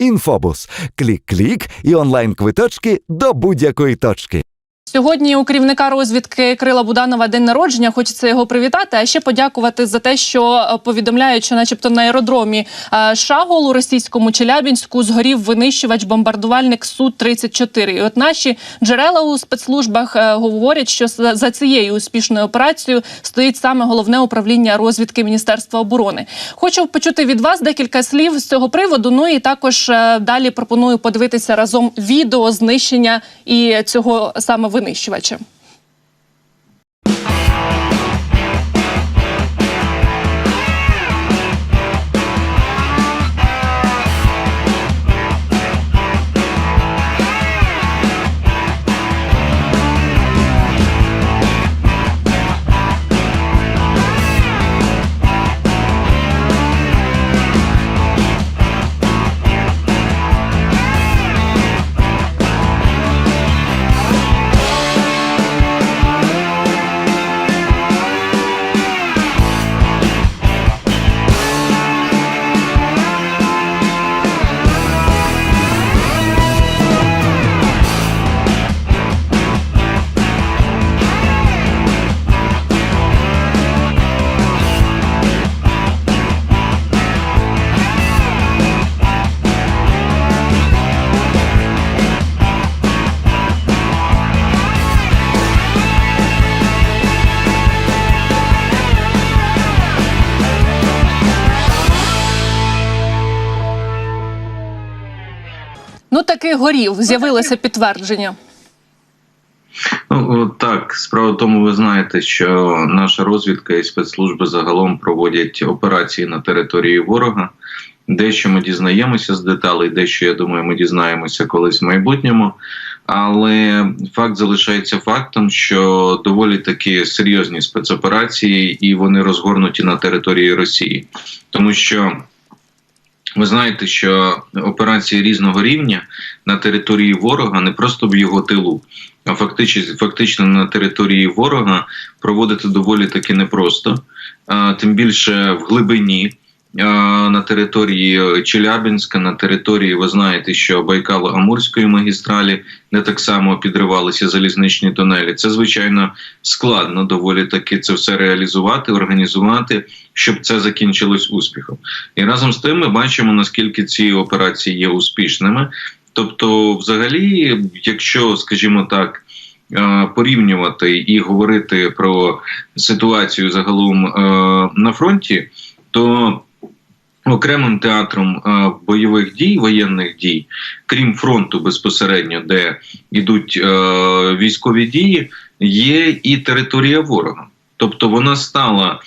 Інфобус. Клік-клік і онлайн-квиточки до будь-якої точки. Сьогодні у керівника розвідки Крила Буданова день народження. Хочеться його привітати, а ще подякувати за те, що е, повідомляють, що, начебто, на аеродромі е, Шагол у російському Челябінську згорів винищувач бомбардувальник су 34 І от наші джерела у спецслужбах е, говорять, що за цією успішною операцією стоїть саме головне управління розвідки Міністерства оборони. Хочу почути від вас декілька слів з цього приводу. Ну і також далі пропоную подивитися разом відео знищення і цього саме винищувача. Ну таки горів. З'явилося підтвердження. Ну так, справа в тому, ви знаєте, що наша розвідка і спецслужби загалом проводять операції на території ворога. Дещо ми дізнаємося з деталей, дещо я думаю, ми дізнаємося колись в майбутньому. Але факт залишається фактом, що доволі такі серйозні спецоперації, і вони розгорнуті на території Росії, тому що. Ви знаєте, що операції різного рівня на території ворога не просто в його тилу, а фактично, фактично на території ворога проводити доволі таки непросто, тим більше в глибині. На території Челябинська, на території, ви знаєте, що Байкало-Амурської магістралі, де так само підривалися залізничні тунелі. Це звичайно складно доволі таки це все реалізувати, організувати, щоб це закінчилось успіхом. І разом з тим ми бачимо наскільки ці операції є успішними. Тобто, взагалі, якщо, скажімо так, е, порівнювати і говорити про ситуацію загалом е, на фронті, то окремим театром е, бойових дій, воєнних дій, крім фронту безпосередньо, де йдуть військові дії, є і територія ворога. Тобто вона стала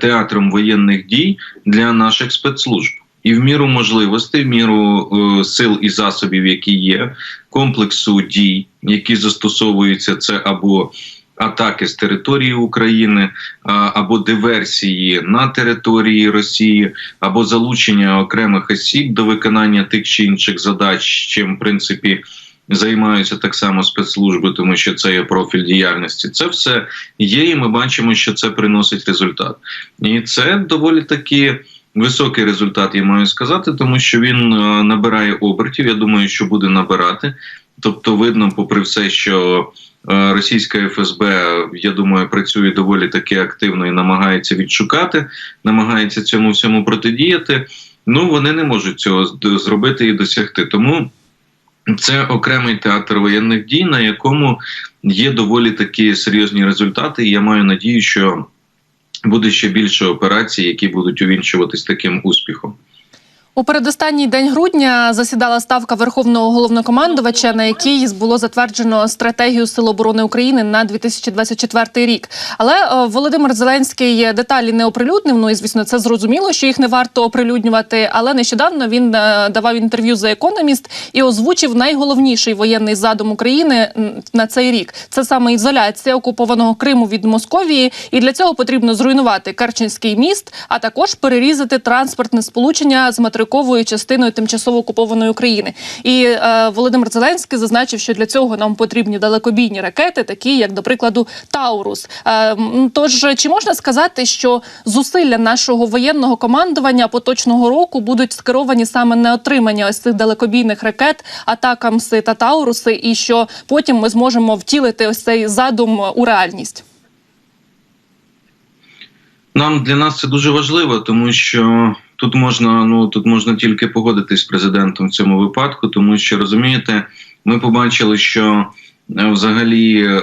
театром воєнних дій для наших спецслужб. І в міру можливостей, в міру е, сил і засобів, які є, комплексу дій, які застосовуються, це або атаки з території України, а, або диверсії на території Росії, або залучення окремих осіб до виконання тих чи інших задач, чим в принципі. Займаються так само спецслужби, тому що це є профіль діяльності. Це все є, і ми бачимо, що це приносить результат, і це доволі таки високий результат, я маю сказати, тому що він е, набирає обертів. Я думаю, що буде набирати. Тобто, видно, попри все, що е, російська ФСБ, я думаю, працює доволі таки активно і намагається відшукати, намагається цьому всьому протидіяти. Ну вони не можуть цього зробити і досягти. Тому це окремий театр воєнних дій, на якому є доволі такі серйозні результати. І я маю надію, що буде ще більше операцій, які будуть увінчуватись таким успіхом. У передостанній день грудня засідала ставка Верховного головнокомандувача, на якій було затверджено стратегію Сил оборони України на 2024 рік. Але е, Володимир Зеленський деталі не оприлюднив. Ну і звісно, це зрозуміло, що їх не варто оприлюднювати. Але нещодавно він е, давав інтерв'ю за економіст і озвучив найголовніший воєнний задум України на цей рік. Це саме ізоляція окупованого Криму від Московії, і для цього потрібно зруйнувати Керченський міст, а також перерізати транспортне сполучення з материком материковою частиною тимчасово окупованої України. І е, Володимир Зеленський зазначив, що для цього нам потрібні далекобійні ракети, такі як, до прикладу, Таурус. Е, тож чи можна сказати, що зусилля нашого воєнного командування поточного року будуть скеровані саме на отримання ось цих далекобійних ракет, атакамси та Тауруси, і що потім ми зможемо втілити ось цей задум у реальність? Нам для нас це дуже важливо, тому що тут можна ну тут можна тільки погодитись з президентом в цьому випадку, тому що розумієте, ми побачили, що е, взагалі е,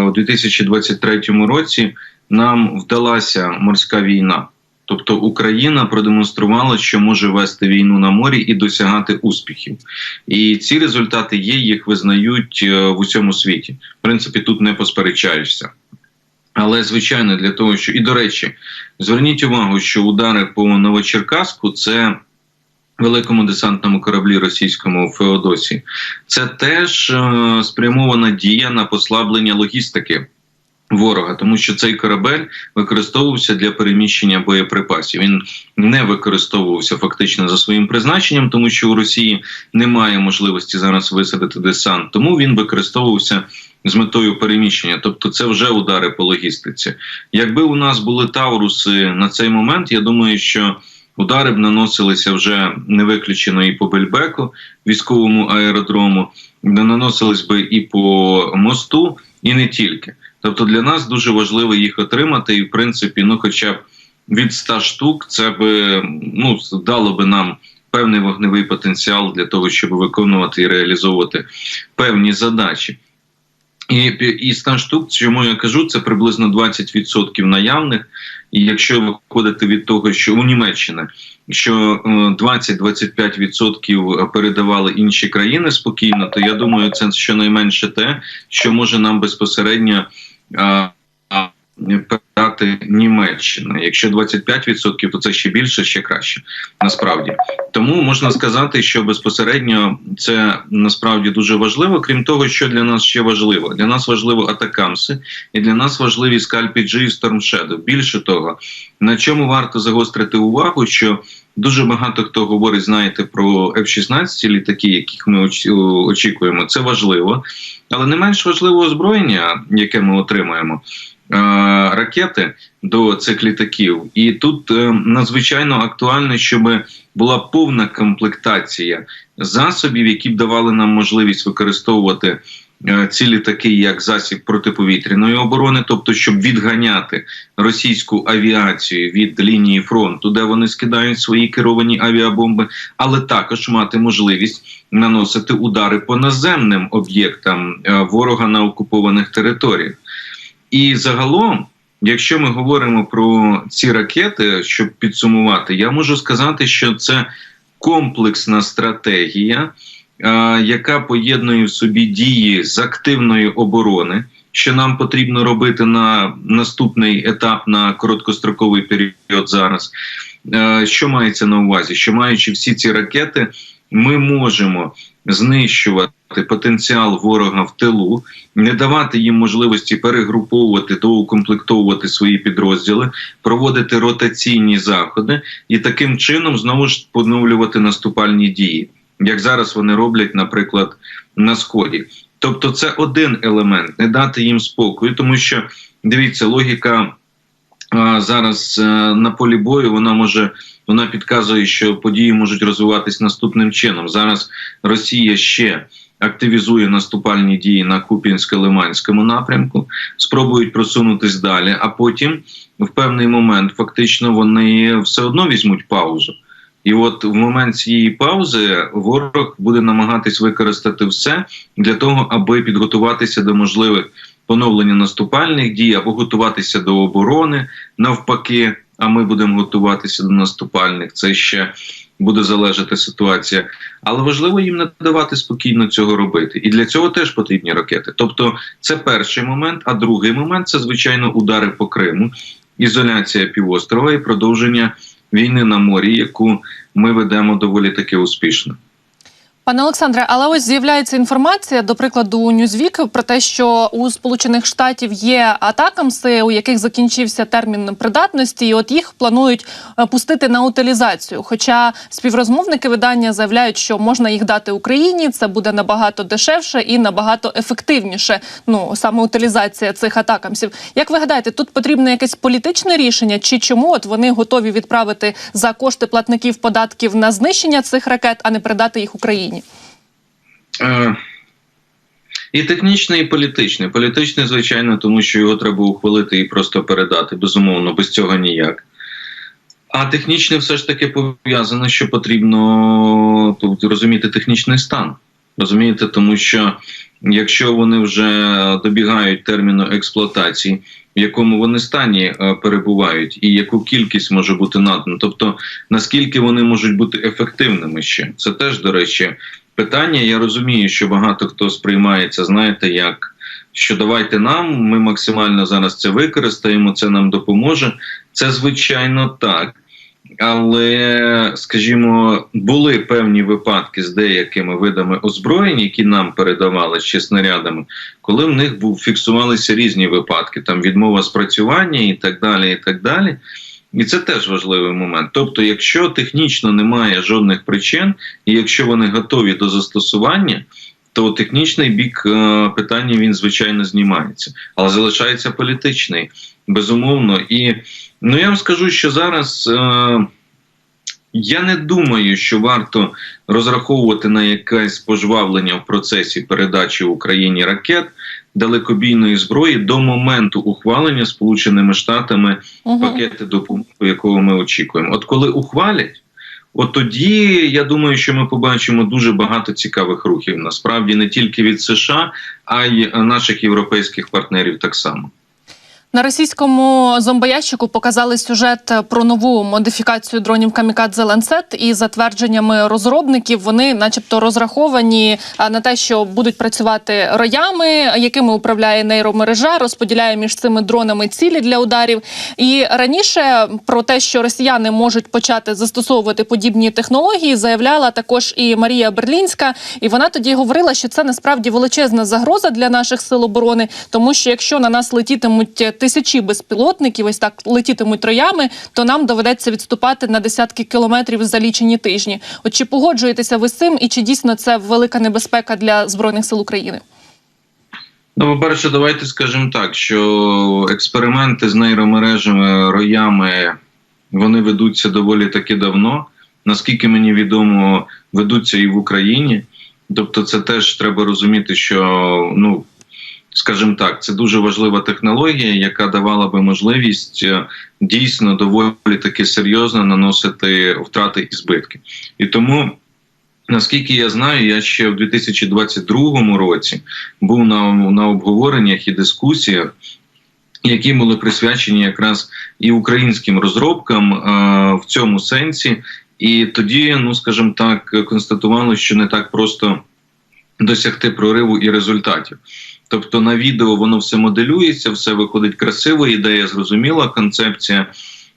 у 2023 році нам вдалася морська війна. Тобто Україна продемонструвала, що може вести війну на морі і досягати успіхів, і ці результати є, їх визнають е, в усьому світі. В принципі, тут не посперечаєшся. Але звичайно, для того, що і до речі, зверніть увагу, що удари по Новочеркаску це великому десантному кораблі російському Феодосі. Це теж е, спрямована дія на послаблення логістики. Ворога, тому що цей корабель використовувався для переміщення боєприпасів. Він не використовувався фактично за своїм призначенням, тому що у Росії немає можливості зараз висадити десант. Тому він використовувався з метою переміщення. Тобто, це вже удари по логістиці. Якби у нас були Тауруси на цей момент, я думаю, що удари б наносилися вже не виключено і по Бельбеку, військовому аеродрому, не наносились би і по мосту, і не тільки. Тобто для нас дуже важливо їх отримати, і в принципі, ну, хоча б від 100 штук, це би ну дало би нам певний вогневий потенціал для того, щоб виконувати і реалізовувати певні задачі. І, і 100 штук, чому я кажу, це приблизно 20% наявних. І якщо виходити від того, що у Німеччині що е, 20-25% передавали інші країни спокійно, то я думаю, це щонайменше те, що може нам безпосередньо передати Німеччина. Якщо 25%, то це ще більше, ще краще. Насправді тому можна сказати, що безпосередньо це насправді дуже важливо. Крім того, що для нас ще важливо. Для нас важливо атакамси, і для нас важливі скальпі G і Storm Shadow. Більше того, на чому варто загострити увагу, що Дуже багато хто говорить, знаєте, про F-16 літаки, яких ми очікуємо. Це важливо, але не менш важливо озброєння, яке ми отримаємо. Ракети до цих літаків, і тут е, надзвичайно актуально, щоб була повна комплектація засобів, які б давали нам можливість використовувати е, ці літаки як засіб протиповітряної оборони, тобто щоб відганяти російську авіацію від лінії фронту, де вони скидають свої керовані авіабомби, але також мати можливість наносити удари по наземним об'єктам е, ворога на окупованих територіях. І загалом, якщо ми говоримо про ці ракети, щоб підсумувати, я можу сказати, що це комплексна стратегія, яка поєднує в собі дії з активної оборони, що нам потрібно робити на наступний етап на короткостроковий період зараз. Що мається на увазі? Що маючи всі ці ракети, ми можемо знищувати потенціал ворога в тилу, не давати їм можливості перегруповувати, доукомплектовувати свої підрозділи, проводити ротаційні заходи і таким чином знову ж поновлювати наступальні дії, як зараз вони роблять, наприклад, на сході. Тобто, це один елемент не дати їм спокою, тому що дивіться, логіка а, зараз а, на полі бою вона може. Вона підказує, що події можуть розвиватись наступним чином. Зараз Росія ще активізує наступальні дії на Куп'янсько-Лиманському напрямку, спробують просунутись далі, а потім в певний момент фактично вони все одно візьмуть паузу. І от в момент цієї паузи ворог буде намагатись використати все для того, аби підготуватися до можливих поновлення наступальних дій або готуватися до оборони навпаки. А ми будемо готуватися до наступальних. Це ще буде залежати ситуація, але важливо їм не давати спокійно цього робити. І для цього теж потрібні ракети. Тобто, це перший момент. А другий момент це звичайно удари по Криму, ізоляція півострова і продовження війни на морі, яку ми ведемо доволі таки успішно. Пане Олександре, але ось з'являється інформація, до прикладу, Newsweek про те, що у Сполучених Штатів є атакамси, у яких закінчився термін придатності, і от їх планують е, пустити на утилізацію. Хоча співрозмовники видання заявляють, що можна їх дати Україні, це буде набагато дешевше і набагато ефективніше. Ну саме утилізація цих атакамсів. Як ви гадаєте, тут потрібне якесь політичне рішення, чи чому от вони готові відправити за кошти платників податків на знищення цих ракет, а не передати їх Україні? Е, І технічний, і політичний. Політичний, звичайно, тому що його треба ухвалити і просто передати. Безумовно, без цього ніяк. А технічне все ж таки пов'язане, що потрібно тут розуміти технічний стан. Розумієте, тому що якщо вони вже добігають терміну експлуатації, в якому вони стані е, перебувають, і яку кількість може бути надана, тобто наскільки вони можуть бути ефективними ще, це теж, до речі, питання. Я розумію, що багато хто сприймається, знаєте, як що давайте нам, ми максимально зараз це використаємо, це нам допоможе. Це звичайно так. Але, скажімо, були певні випадки з деякими видами озброєнь, які нам передавали ще снарядами, коли в них був фіксувалися різні випадки, там відмова спрацювання і так далі. І так далі. І це теж важливий момент. Тобто, якщо технічно немає жодних причин, і якщо вони готові до застосування, то технічний бік е, питання він звичайно знімається, але залишається політичний, безумовно. І ну я вам скажу, що зараз. Е, я не думаю, що варто розраховувати на якесь пожвавлення в процесі передачі Україні ракет далекобійної зброї до моменту ухвалення Сполученими Штатами Угу. пакети допомоги, якого ми очікуємо. От коли ухвалять, от тоді я думаю, що ми побачимо дуже багато цікавих рухів. Насправді не тільки від США, а й наших європейських партнерів так само. На російському зомбоящику показали сюжет про нову модифікацію дронів Камікадзе Ланцет і за твердженнями розробників вони, начебто, розраховані на те, що будуть працювати роями, якими управляє нейромережа, розподіляє між цими дронами цілі для ударів. І раніше про те, що росіяни можуть почати застосовувати подібні технології, заявляла також і Марія Берлінська. І вона тоді говорила, що це насправді величезна загроза для наших сил оборони, тому що якщо на нас летітимуть тисячі безпілотників, ось так летітимуть троями, то нам доведеться відступати на десятки кілометрів за лічені тижні. От чи погоджуєтеся ви з цим, і чи дійсно це велика небезпека для збройних сил України? Ну, по-перше, давайте скажемо так, що експерименти з нейромережами, роями вони ведуться доволі таки давно. Наскільки мені відомо, ведуться і в Україні. Тобто, це теж треба розуміти, що ну. Скажімо так, це дуже важлива технологія, яка давала би можливість е, дійсно доволі таки серйозно наносити втрати і збитки. І тому, наскільки я знаю, я ще в 2022 році був на, на обговореннях і дискусіях, які були присвячені якраз і українським розробкам е, в цьому сенсі. І тоді, ну скажімо так, констатували, що не так просто досягти прориву і результатів. Тобто на відео воно все моделюється, все виходить красиво, ідея зрозуміла, концепція.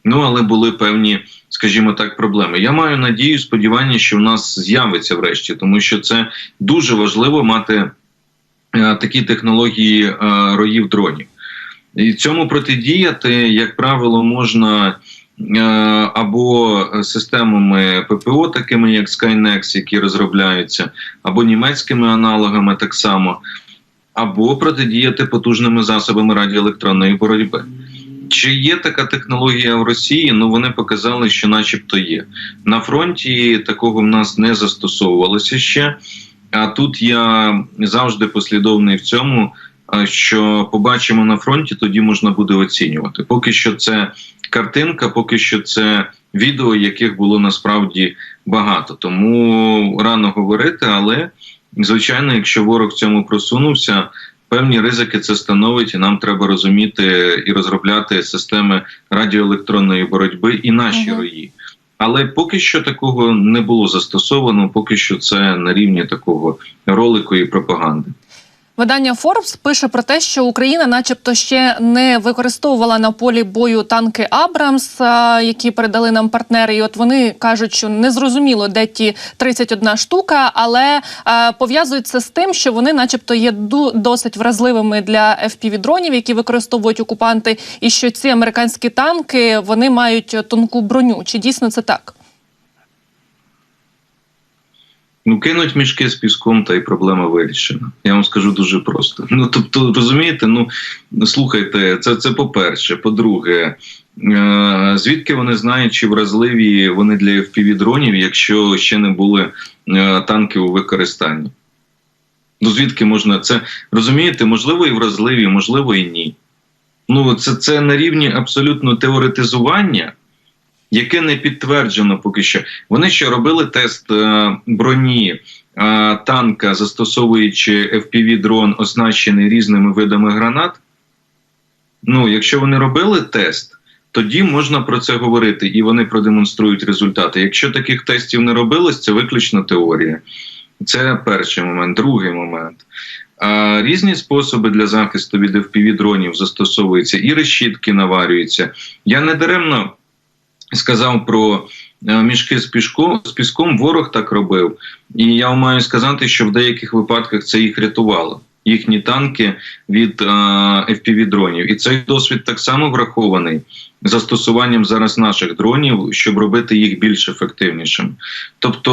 Ну але були певні, скажімо так, проблеми. Я маю надію, сподівання, що в нас з'явиться врешті, тому що це дуже важливо мати е, такі технології е, роїв дронів. І цьому протидіяти, як правило, можна. е, Або системами ППО, такими як Skynex, які розробляються, або німецькими аналогами так само, або протидіяти потужними засобами радіоелектронної боротьби. Чи є така технологія в Росії? Ну вони показали, що, начебто, є на фронті. Такого в нас не застосовувалося ще. А тут я завжди послідовний в цьому, що побачимо на фронті, тоді можна буде оцінювати. Поки що це картинка, поки що це відео, яких було насправді багато. Тому рано говорити, але звичайно, якщо ворог в цьому просунувся, певні ризики це становить, і нам треба розуміти і розробляти системи радіоелектронної боротьби і наші Мгм. рої. Але поки що такого не було застосовано, поки що це на рівні такого ролику і пропаганди. Видання Forbes пише про те, що Україна, начебто, ще не використовувала на полі бою танки Абрамс, які передали нам партнери. І от вони кажуть, що не зрозуміло, де ті 31 штука, але пов'язують це з тим, що вони, начебто, є досить вразливими для fpv дронів, які використовують окупанти, і що ці американські танки вони мають тонку броню. Чи дійсно це так? Ну, кинуть мішки з піском, та й проблема вирішена. Я вам скажу дуже просто. Ну тобто, розумієте, ну слухайте, це, це по-перше. По-друге, е, звідки вони знають, чи вразливі вони для FPV-дронів, якщо ще не були е, танки у використанні? Ну звідки можна це розумієте? Можливо, і вразливі, можливо, і ні. Ну, це, це на рівні абсолютно теоретизування, яке не підтверджено поки що. Вони ще робили тест е, броні е, танка, застосовуючи FPV-дрон, оснащений різними видами гранат. Ну, якщо вони робили тест, тоді можна про це говорити, і вони продемонструють результати. Якщо таких тестів не робилось, це виключно теорія. Це перший момент. Другий момент. А, різні способи для захисту від FPV-дронів застосовуються, і решітки наварюються. Я не даремно сказав про е, мішки з піском, з піском. Ворог так робив. І я маю сказати, що в деяких випадках це їх рятувало. Їхні танки від е, FPV-дронів. І цей досвід так само врахований застосуванням зараз наших дронів, щоб робити їх більш ефективнішим. Тобто,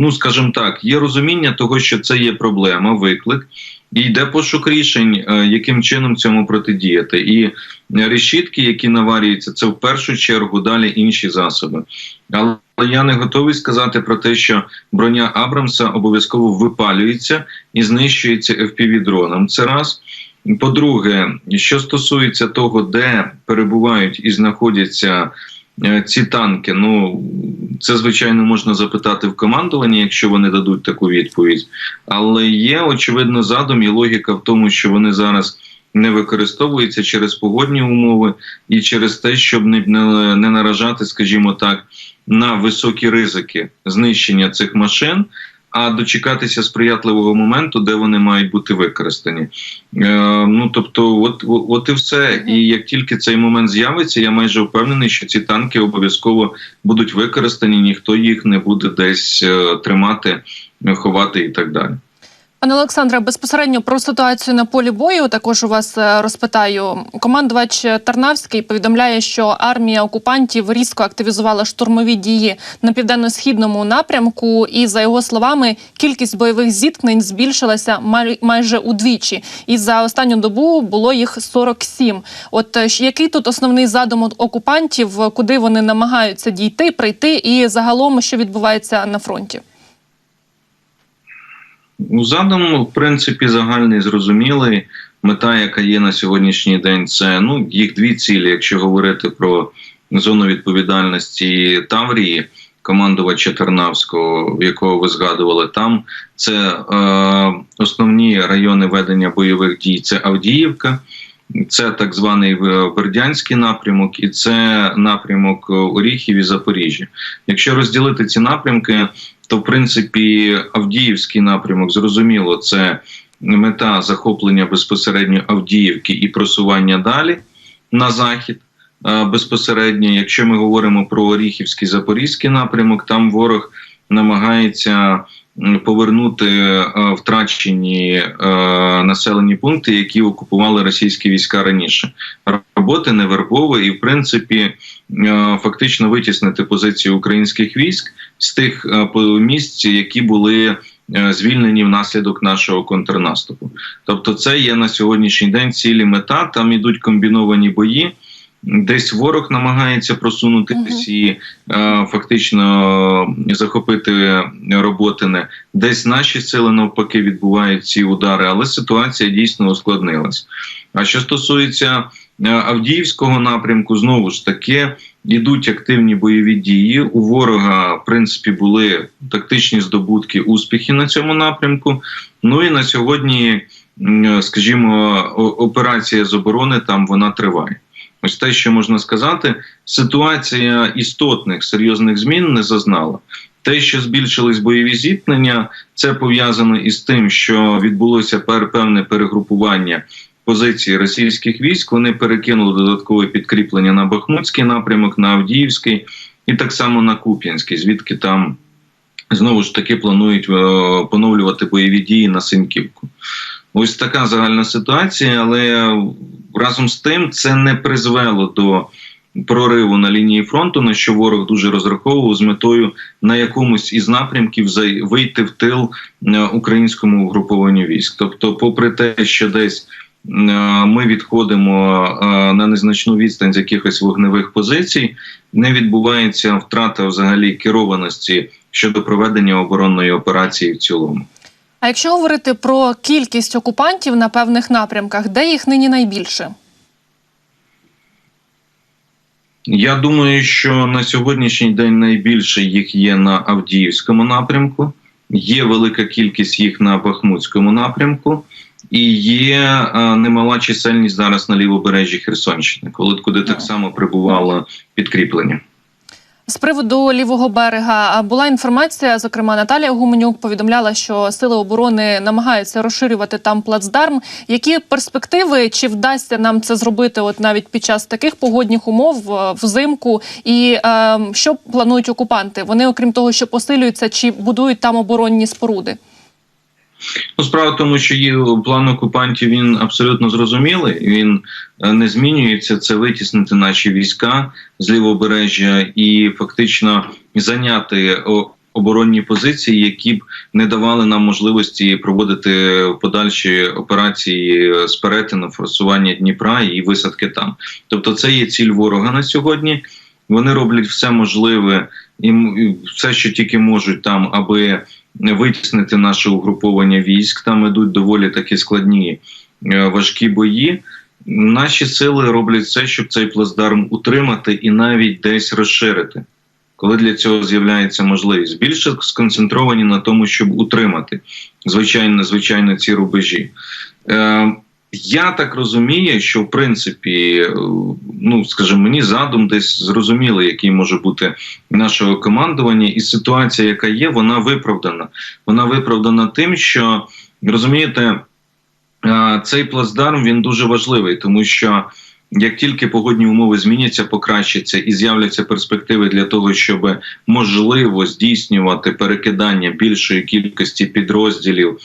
ну скажімо так, є розуміння того, що це є проблема, виклик, і йде пошук рішень, е, яким чином цьому протидіяти. І решітки, які наварюються, це в першу чергу далі інші засоби. Але я не готовий сказати про те, що броня Абрамса обов'язково випалюється і знищується FPV-дроном. Це раз. По-друге, що стосується того, де перебувають і знаходяться ці танки, ну це звичайно можна запитати в командуванні, якщо вони дадуть таку відповідь. Але є очевидно задум і логіка в тому, що вони зараз не використовуються через погодні умови і через те, щоб не, не, не наражати, скажімо так, на високі ризики знищення цих машин. А дочекатися сприятливого моменту, де вони мають бути використані. Е, ну тобто, от, от, от і все. І як тільки цей момент з'явиться, я майже впевнений, що ці танки обов'язково будуть використані, ніхто їх не буде десь е, тримати, ховати і так далі. Пане Олександре, безпосередньо про ситуацію на полі бою також у вас е, розпитаю. Командувач Тарнавський повідомляє, що армія окупантів різко активізувала штурмові дії на південно-східному напрямку, і за його словами, кількість бойових зіткнень збільшилася май- майже удвічі. І за останню добу було їх 47. От е, який тут основний задум окупантів, куди вони намагаються дійти, прийти, і загалом що відбувається на фронті? Ну, задум, в принципі, загальний зрозумілий. Мета, яка є на сьогоднішній день, це ну їх дві цілі. Якщо говорити про зону відповідальності Таврії, командувача Тернавського, якого ви згадували, там це е, основні райони ведення бойових дій. Це Авдіївка, це так званий е, Бердянський напрямок, і це напрямок Оріхів і Запоріжжя. Якщо розділити ці напрямки, то в принципі Авдіївський напрямок зрозуміло, це мета захоплення безпосередньо Авдіївки і просування далі на захід. Безпосередньо, якщо ми говоримо про Оріхівський Запорізький напрямок, там ворог намагається повернути е, втрачені е, населені пункти, які окупували російські війська раніше. Роботи невербові і, в принципі, е, фактично витіснити позиції українських військ з тих місць, які були звільнені внаслідок нашого контрнаступу. Тобто, це є на сьогоднішній день цілі мета. Там ідуть комбіновані бої. Десь ворог намагається просунутися і е, фактично захопити Роботине. Десь наші сили навпаки відбувають ці удари, але ситуація дійсно ускладнилась. А що стосується е, Авдіївського напрямку, знову ж таки йдуть активні бойові дії. У ворога, в принципі, були тактичні здобутки, успіхи на цьому напрямку. Ну і на сьогодні, скажімо, операція з оборони там вона триває. Ось те, що можна сказати, ситуація істотних серйозних змін не зазнала. Те, що збільшились бойові зіткнення, це пов'язано із тим, що відбулося певне перегрупування позиції російських військ. Вони перекинули додаткове підкріплення на Бахмутський напрямок, на Авдіївський і так само на Куп'янський, звідки там знову ж таки планують е, поновлювати бойові дії на Синьківку. Ось така загальна ситуація, але разом з тим це не призвело до прориву на лінії фронту, на що ворог дуже розраховував з метою на якомусь із напрямків вийти в тил е, українському угрупованню військ. Тобто, попри те, що десь е, ми відходимо е, на незначну відстань з якихось вогневих позицій, не відбувається втрата взагалі керованості щодо проведення оборонної операції в цілому. А якщо говорити про кількість окупантів на певних напрямках, де їх нині найбільше? Я думаю, що на сьогоднішній день найбільше їх є на Авдіївському напрямку, є велика кількість їх на Бахмутському напрямку, і є е, немала чисельність зараз на лівобережжі Херсонщини, коли куди так само прибувало підкріплення. З приводу лівого берега була інформація. Зокрема, Наталія Гуменюк повідомляла, що сили оборони намагаються розширювати там плацдарм. Які перспективи чи вдасться нам це зробити, от навіть під час таких погодних умов е, взимку? І е, що планують окупанти? Вони, окрім того, що посилюються, чи будують там оборонні споруди? Ну, справа в тому, що є план окупантів він абсолютно зрозумілий. Він е, не змінюється. Це витіснити наші війська з лівобережжя і фактично зайняти оборонні позиції, які б не давали нам можливості проводити подальші операції з перетину форсування Дніпра і висадки там. Тобто, це є ціль ворога на сьогодні. Вони роблять все можливе і все, що тільки можуть там, аби витіснити наше угруповання військ. Там ідуть доволі такі складні е, важкі бої. Наші сили роблять все, щоб цей плацдарм утримати і навіть десь розширити, коли для цього з'являється можливість. Більше сконцентровані на тому, щоб утримати звичайно, звичайно, ці рубежі. Е, я так розумію, що в принципі, е, ну скажімо, мені задум десь зрозуміли, який може бути нашого командування, і ситуація, яка є, вона виправдана. Вона виправдана тим, що розумієте, е, цей плацдарм він дуже важливий, тому що як тільки погодні умови зміняться, покращаться і з'являться перспективи для того, щоб можливо здійснювати перекидання більшої кількості підрозділів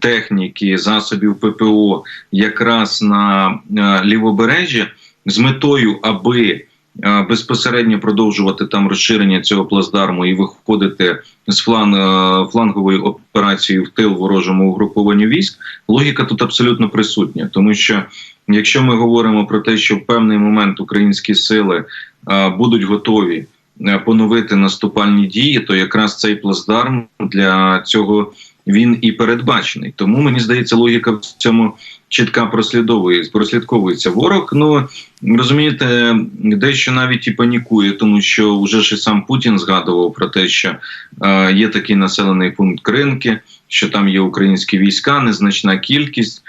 техніки, засобів ППО якраз на е, лівобережжя з метою, аби е, безпосередньо продовжувати там розширення цього плацдарму і виходити з флан, е, фланговою операцією в тил ворожому угрупованню військ, логіка тут абсолютно присутня, тому що якщо ми говоримо про те, що в певний момент українські сили е, будуть готові е, поновити наступальні дії, то якраз цей плацдарм для цього він і передбачений. Тому мені здається, логіка в цьому чітка прослідовує, прослідковується. Ворог, ну розумієте, дещо навіть і панікує, тому що вже ж і сам Путін згадував про те, що е, є такий населений пункт Кринки, що там є українські війська, незначна кількість,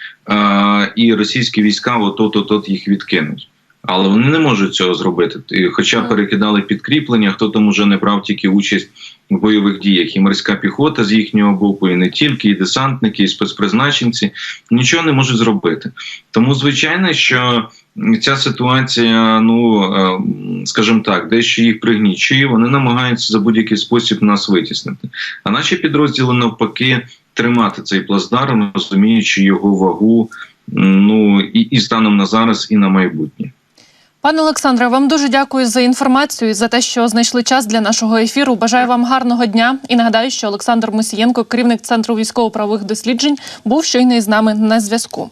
і російські війська от от от їх відкинуть. Але вони не можуть цього зробити. Хоча перекидали підкріплення, хто там уже не брав тільки участь в бойових діях, і морська піхота з їхнього боку, і не тільки, і десантники, і спецпризначенці нічого не можуть зробити. Тому звичайно, що ця ситуація, ну е, скажімо так, дещо їх пригнічує. Вони намагаються за будь-який спосіб нас витіснити. А наші підрозділи навпаки тримати цей плацдарм, розуміючи його вагу. Ну і, і станом на зараз, і на майбутнє. Пане Олександре, вам дуже дякую за інформацію і за те, що знайшли час для нашого ефіру. Бажаю вам гарного дня і нагадаю, що Олександр Мусієнко, керівник центру військово-правових досліджень, був щойно із нами на зв'язку.